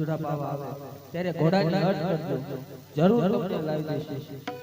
જુડા પાવા આવે. ત્યારે ઘોડાની અર્થ કરજો. જરૂર તમને લાવી દેશે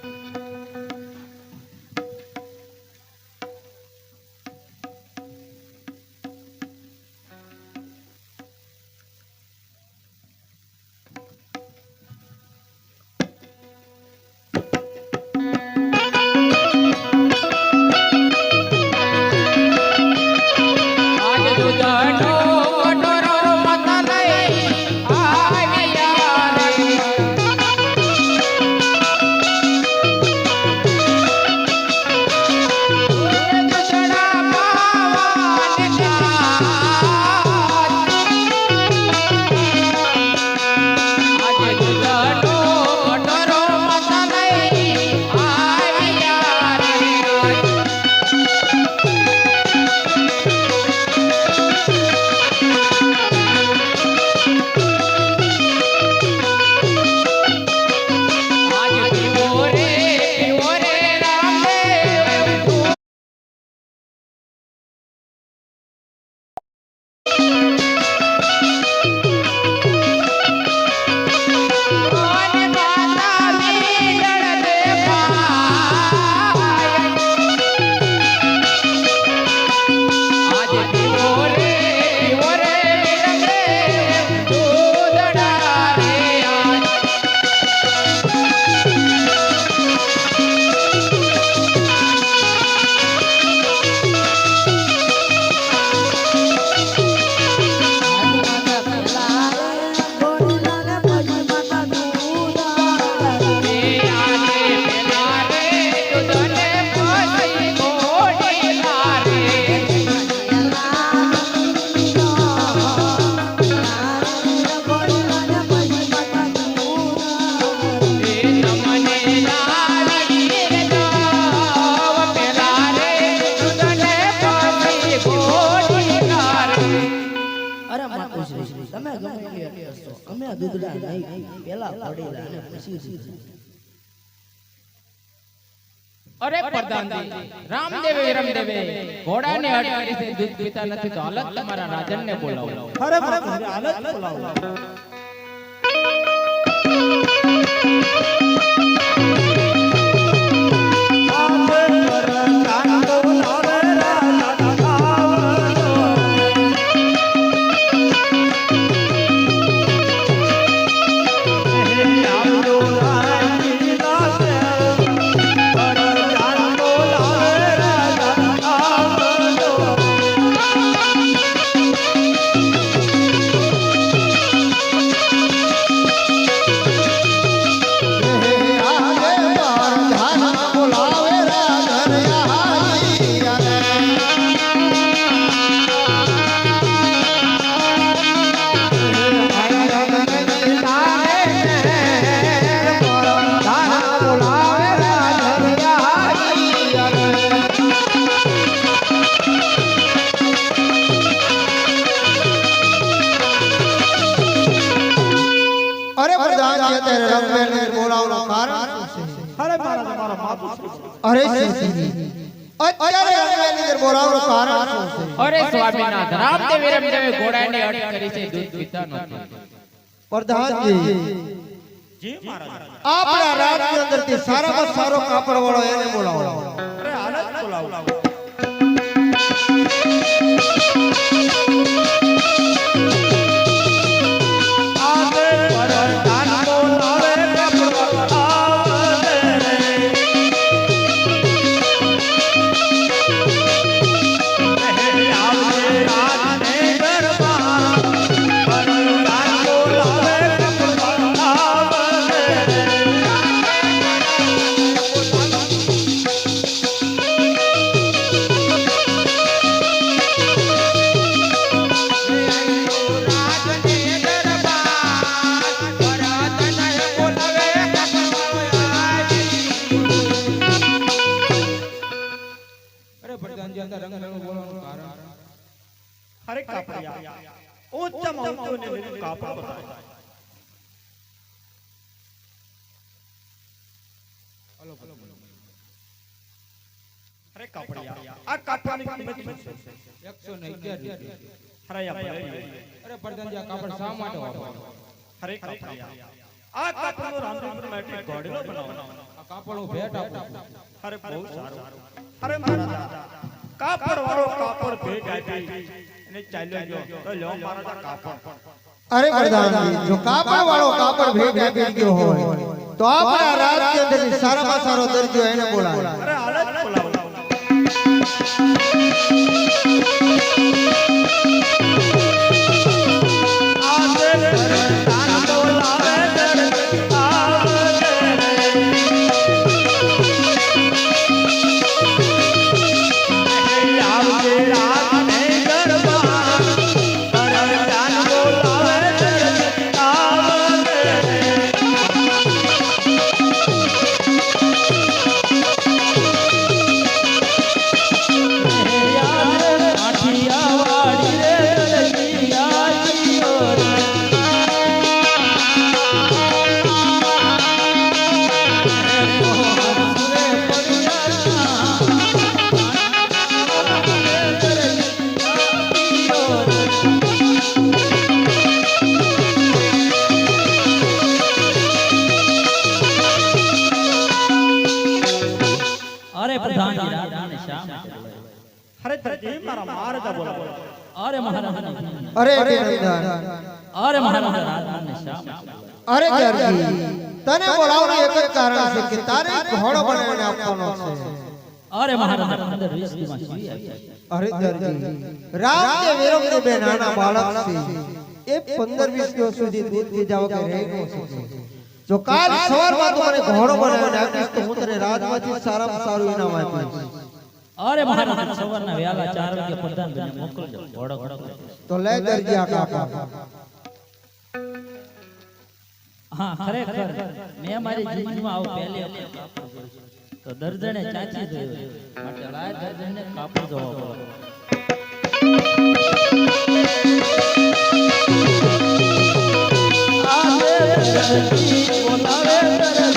આ દૂધડા નહીં. પેલા ઘોડીલા અને પછી. અરે પ્રધાનજી રામદેવે રામદેવે ઘોડાને અડ કરી છે દૂધ પીતા નથી તો હાલત તમારા રાજનને બોલાવો. અરે હાલત બોલાવો. માતુશ્રી અરે શિવજી અત્યારે રંગબેરને બોલાવવાનું કારણ શું છે અરે સ્વામીનાથ રામદેવે રામદેવે ઘોડાને અડ કરી છે દૂધ પીતા નથી પ્રધાનજી જી મહારાજ આપણા રાજની અંદરથી સારામાં સારો કાપડ વાળો એને બોલાવો અરે હાલત બોલાવો અરે કાપડિયા ઉત્તમ ઊંચામાં ઊંચું ને લીલું કાપડ બોલો અરે કાપડિયા આ કાપડની કિંમત શું છે એકસો ને અગિયાર રૂપિયા અરે યા અરે પ્રધાનજી આ કાપડ શા માટે વાપરો અરે કાપડિયા આ કાપડનો રામચંદ્ર માટે ગોડલો બનાવવાનો આ કાપડ ભેટ આપો અરે બહુ સારું અરે મારા દાદા કાપડ વાળો કાપડ ભેટ આપી અને ચાલ્યો ગયો. તો લ્યો મારા કાપડ. અરે જો કાપડ વાળો કાપડ ભેટ આપી ગયો હોય તો આપણા રાજ્ય સારામાં સારો દરજીઓ એને બોલાવે. અરે અરે મહારાજા તને બોલાવવાનું એક જ કારણ છે કે તારે ઘોડો બનાવીને આપવાનો છે. અરે મહારાજા અરે દરજી રામ કે વિરમ ને બે નાના બાળક છે. એ 15 20 દિવસ સુધી દૂધ પીધા વગર રહી ન શકે. જો કાલ સવારમાં તું મને ઘોડો બનાવીને આપીશ તો હું તને રાજમાંથી સારામાં સારું ઇનામ આપીશ. અરે મહારાજા સવારના વહેલા 4 વાગે પ્રધાનજીને મોકલજો ઘોડો ઘોડો તો લે દરજી કાપા હા ખરેખર. મેં મારી જિંદગીમાં આવું પહેલી. તો દર્જણે ચાચી જોયું માટે લાય દર્જણને કાપડ જોવા પડે Yeah.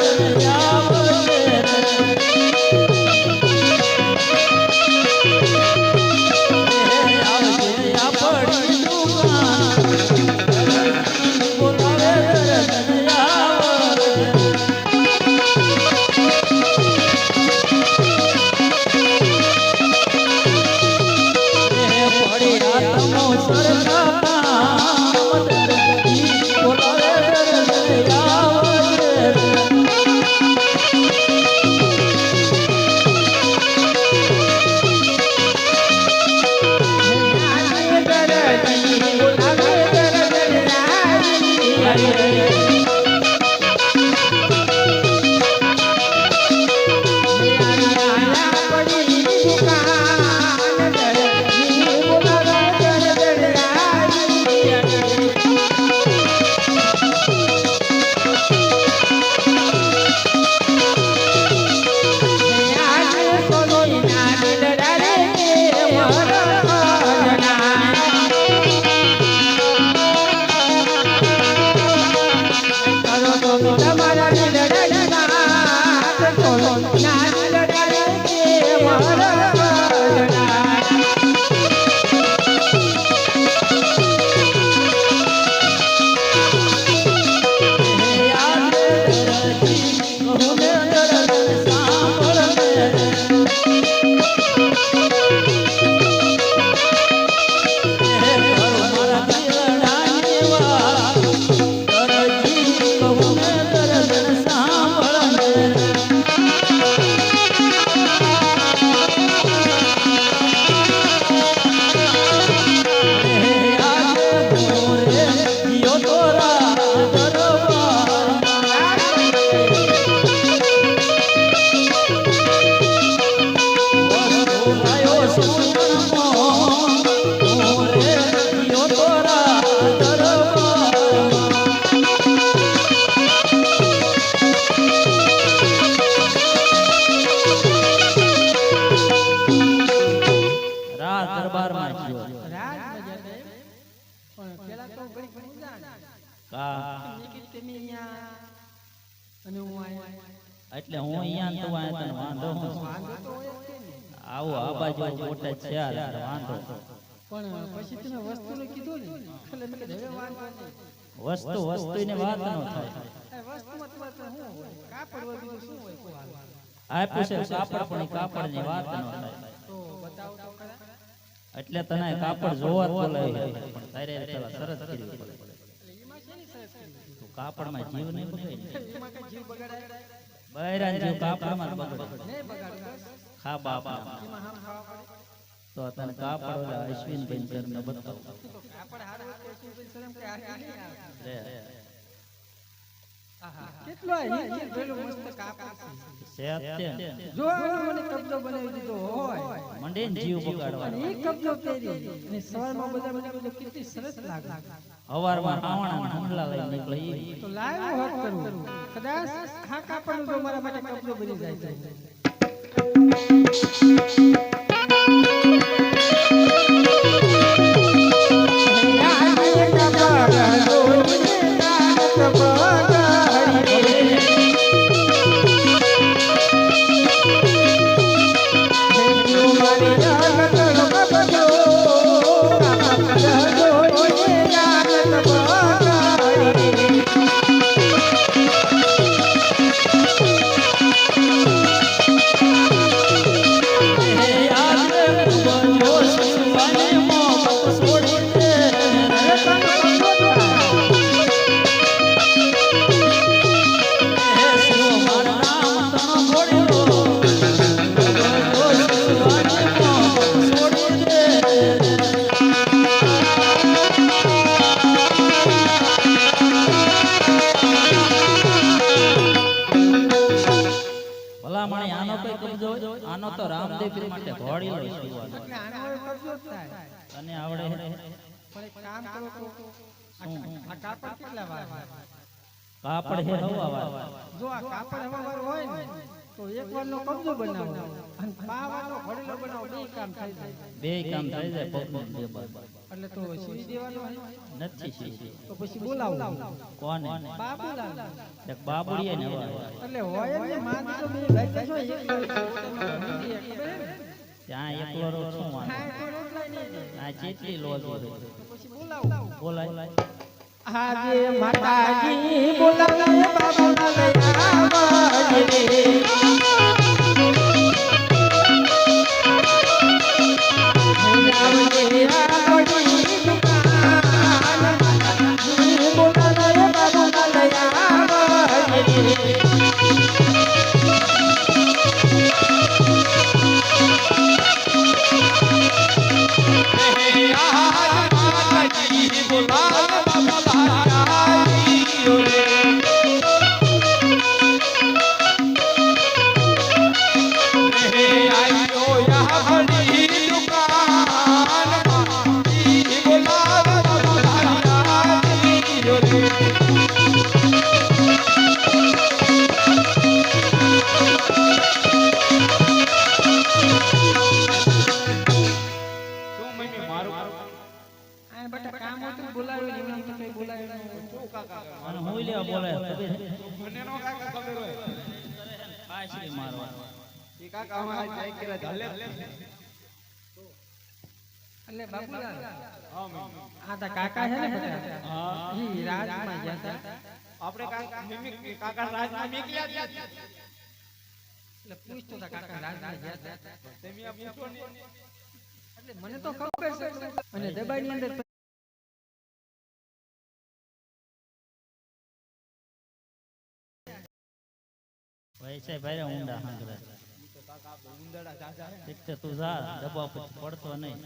હું. એટલે હું અહીંયા ને વાંધો હું વાંધો ને આવું, આ બાજુ બોટાદ છે વાંધો ને નહીં. વસ્તુ, વસ્તુની વાત ન થાય. આ વસ્તુમાં તમારે તો શું હોય કાપડ. કાપડ પણ ઈ કાપડની વાત ન થાય. એટલે તને કાપડ જોવા પડે સરસ કરી કાપડમાં જીવ નહીં બગાડ એમાં જીવ કાપડમાં બગડે ખા તો તને કાપડ અશ્વિન બેન ને બતાવો કેટલો આ નીચે મસ્ત કાપડ છે. સેત છે ને. જો મને કબજો બનાવી દીધો હોય. મંડીને જીવ બગાડવાનો. એ કબજો પહેરી અને સવારમાં બધા મને કીધું કેટલી સરસ લાગે. હવારમાં રાવણા હુમલા લઈ નીકળે તો લાવ્યો હોત કરું કદાચ આ કાપડનું જો મારા માટે કબજો બની જાય જ થાય. તને આવડે? પણ એક કામ કરો તો આ- આ કાપડ કેટલા વાર કાપડ હે હવા વાર જો આ કાપડ હવાવાર હોય ને તો એક વારનો કબજો બનાવો. અને બા નો ઘડેલો બનાવો બે કામ થઈ જાય. બે કામ થઈ જાય પગ. એટલે તો સીવી દેવાનો નથી શીખી તો પછી બોલાવો. કોને? બા બોલાવો એક બાબુડીએ ને એટલે હોય ને માં તો બે ભાઈ એક ને? ત્યાં એકલો રહો શું. આ જેટલી લોજ બોલાય આજે માતાજી બોલાવે બાબા લઈ આવજે કાકા અમારા જાય કે ચાલે એટલે બાબુલાલ હા તા કાકા છે ને બેટા ઈ રાજમાં ગયા તા આપણે કાકા મમ્મી કાકા રાજમાં મેકલ્યા જ એટલે પૂછતો તા કાકા રાજમાં ગયા તા તમે આ પૂછો ને. એટલે મને તો ખબર છે. અને દબાઈની અંદર વૈસે ભાઈ ઊંડા હાંગરે ઠીક છે તું જા ડબ્બા પછી પડતો નહીં.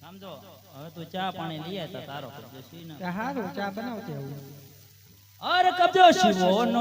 સમજો હવે તું ચા પાણી લઈ આય તો તારો કબજો સી ના હારું ચા બનાવતે હું અરે કબજો શિવો નો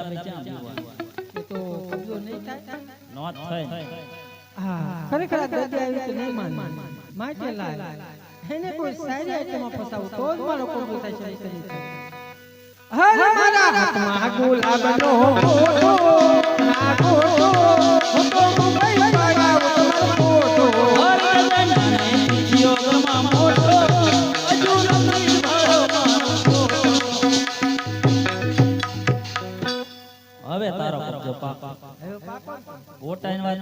દાબે ક્યાં જોવા એ તો કબજો નહીં થાય. નો થાય હા ખરેખર આ દર્દી આવી તો નહીં માન માટે લાય એને કોઈ સારી આઈટમમાં ફસાવું તો જ મારો કબજો થાય છે નહીં તો નહીં મારા હાથમાં ગુલાબનો ફોટો વાત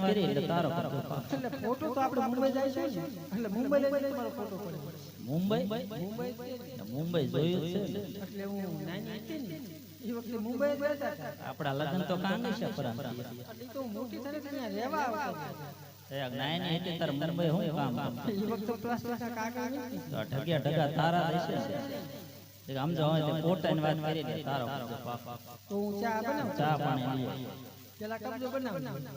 કરી એટલે તારો એટલે ફોટો તો આપણે મુંબઈ જાય છે. એટલે મુંબઈ લઈ જઈને મારો ફોટો પડે મુંબઈ મુંબઈ જોયું છે? એટલે હું નાની હતી ને એ વખતે મુંબઈ જ હતા આપણા લગ્ન તો કાંગી છે. પરંતુ એટલે તો મોટી થઈને ત્યાં રહેવા આવતો હતો. નાની એટલે તાર મુંબઈ હું કામ એ વખતે કાકા તો ઢગ્યા ઢગા તારા રહેશે એક આમ જો હોય તો પોતાની વાત કરી એટલે તારો કબજો તો હું ચા બનાવું? ચા પાણી લઈએ. પેલા કબજો બનાવું? ભલામણે